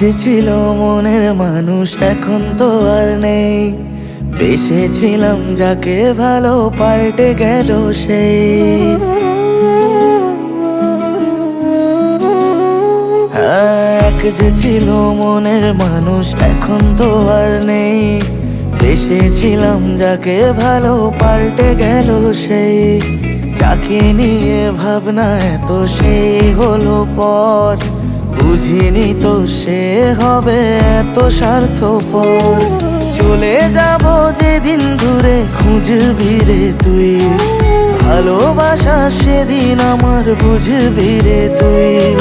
যে ছিল মনের মানুষ, এখন তো আর নেই। বেসেছিলাম যাকে ভালো পাল্টে গেল সেই এক যে ছিল মনের মানুষ, এখন তো আর নেই। বেসেছিলাম যাকে ভালো পাল্টে গেল সেই যাকে নিয়ে ভাবনা এত, সেই হলো পর। বুঝিনি তো সে হবে এত স্বার্থপর। চলে যাব যেদিন দূরে, খুঁজবি রে তুই। ভালোবাসা সেদিন আমার বুঝবি রে তুই।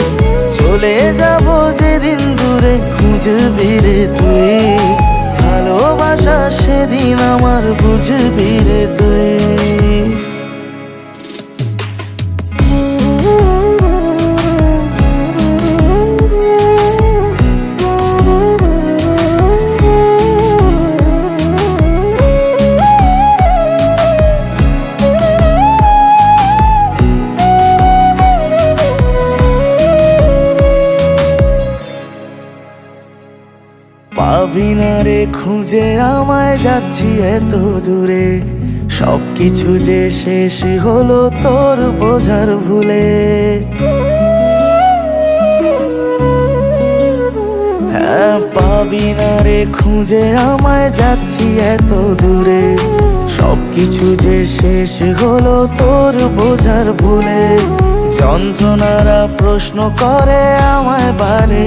চলে যাব যেদিন দূরে, খুঁজবি রে তুই। ভালোবাসা সেদিন আমার বুঝবি রে তুই। পাবি না রে খুঁজে আমায় যাচ্ছি এত দূরে। সব কিছু যে শেষ হলো তোর বোঝার ভুলে। হ্যাঁ পাবি না রে খুঁজে আমায় যাচ্ছি এত দূরে। সব কিছু যে শেষ হলো তোর বোঝার ভুলে। যন্ত্রণারা প্রশ্ন করে আমায় বারে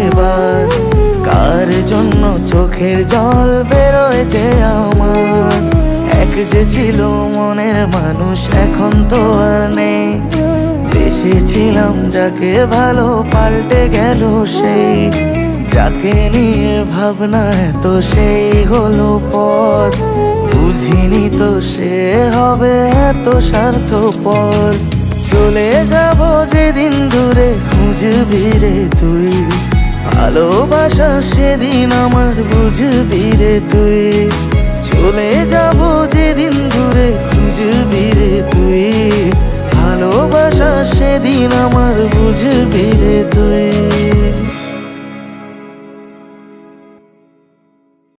চোখের জল বেরোয় যে আমার। এক যে ছিল মনের মানুষ, এখন তো আর নেই। বেসেছিলাম যাকে ভালো পাল্টে গেল সেই। যাকে নিয়ে ভাবনা এত, সেই হলো পর। বুঝিনি তো সে হবে এত স্বার্থপর। চলে যাব যেদিন দূরে, খুঁজবি রে তুই। ভালোবাসা সেদিন আমার বুঝবি রে তুই। চলে যাব যেদিন দূরে, খুঁজবি রে তুই। ভালোবাসা সেদিন আমার বুঝবি রে তুই।